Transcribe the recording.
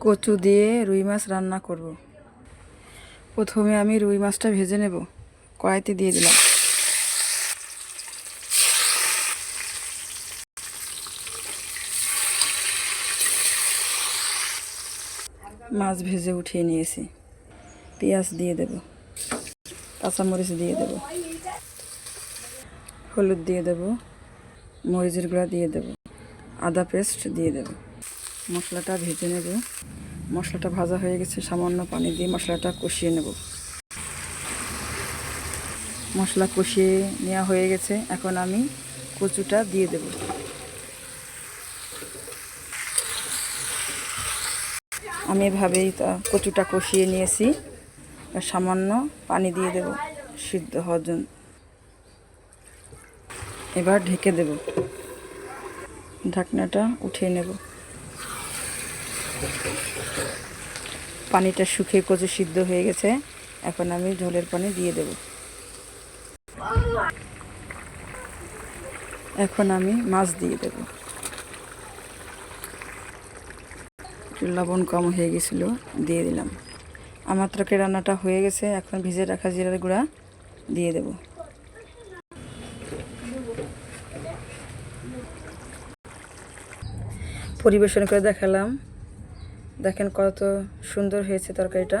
কচু দিয়ে রুই মাছ রান্না করব। প্রথমে আমি রুই মাছটা ভেজে নেব। কড়াইতে দিয়ে দিলাম। মাছ ভেজে উঠিয়ে নিয়েছি। পেঁয়াজ দিয়ে দেব। কাঁচামরিচ দিয়ে দেব। হলুদ দিয়ে দেব। মরিচের গুঁড়া দিয়ে দেব। আদা পেস্ট দিয়ে দেব। মশলাটা ভেজে নেব। মশলাটা ভাজা হয়ে গেছে, সামান্য পানি দিয়ে মশলাটা কষিয়ে নেব। মশলা কষিয়ে নেওয়া হয়ে গেছে, এখন আমি কচুটা দিয়ে দেব। আমি এভাবেই তা কচুটা কষিয়ে নিয়েছি সামান্য পানি দিয়ে দেব সিদ্ধ হওয়ার জন্য। এবার ঢেকে দেব। ঢাকনাটা উঠিয়ে নেব। পানিটা শুকিয়ে কচু সিদ্ধ হয়ে গেছে। এখন আমি ঝোলের পানি দিয়ে দেব। এখন আমি মাছ দিয়ে দেব। লবণ কম হয়ে গেছিল, দিয়ে দিলাম। আমার তরকারি রান্নাটা হয়ে গেছে, এখন ভিজে রাখা জিরার গুঁড়া দিয়ে দেব। পরিবেশন করে দেখালাম। দেখেন কত সুন্দর হয়েছে তরকারিটা।